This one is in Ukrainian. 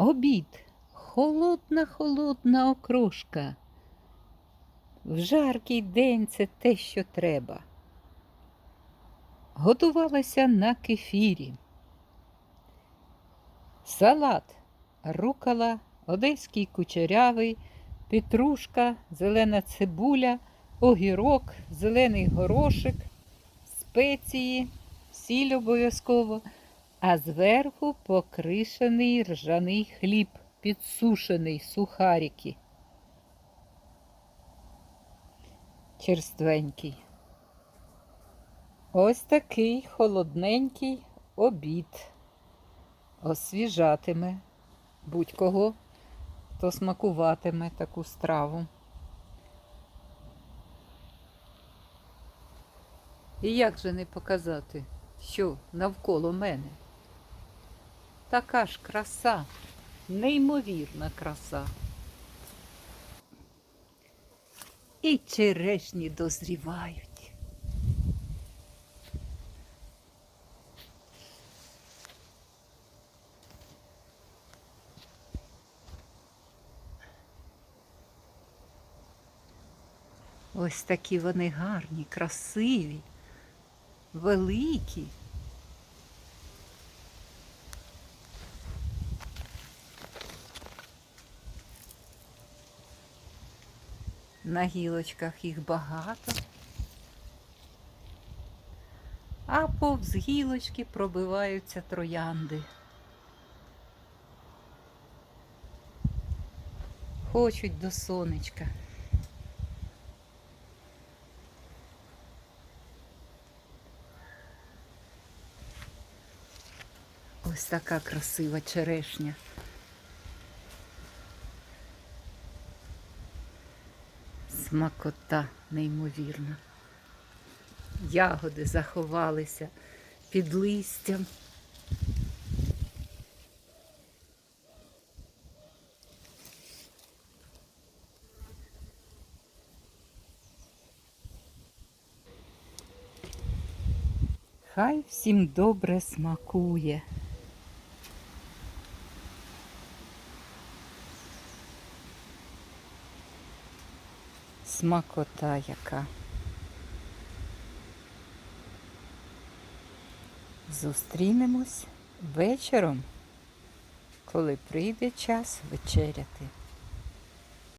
Обід. Холодна, холодна окрошка. В жаркий день це те, що треба. Готувалася на кефірі. Салат, рукола, одеський кучерявий, петрушка, зелена цибуля, огірок, зелений горошик, спеції, сіль обов'язково, а зверху покришений ржаний хліб, підсушений сухарики. Черственький. Ось такий холодненький обід. Освіжатиме будь-кого, хто смакуватиме таку страву. І як же не показати, що навколо мене? Така ж краса, неймовірна краса. І черешні дозрівають. Ось такі вони гарні, красиві, великі. На гілочках їх багато, а повз гілочки пробиваються троянди. Хочуть до сонечка. Ось така красива черешня. Смакота неймовірна. Ягоди заховалися під листям. Хай всім добре смакує. Смакота яка. Зустрінемось вечором, коли прийде час вечеряти.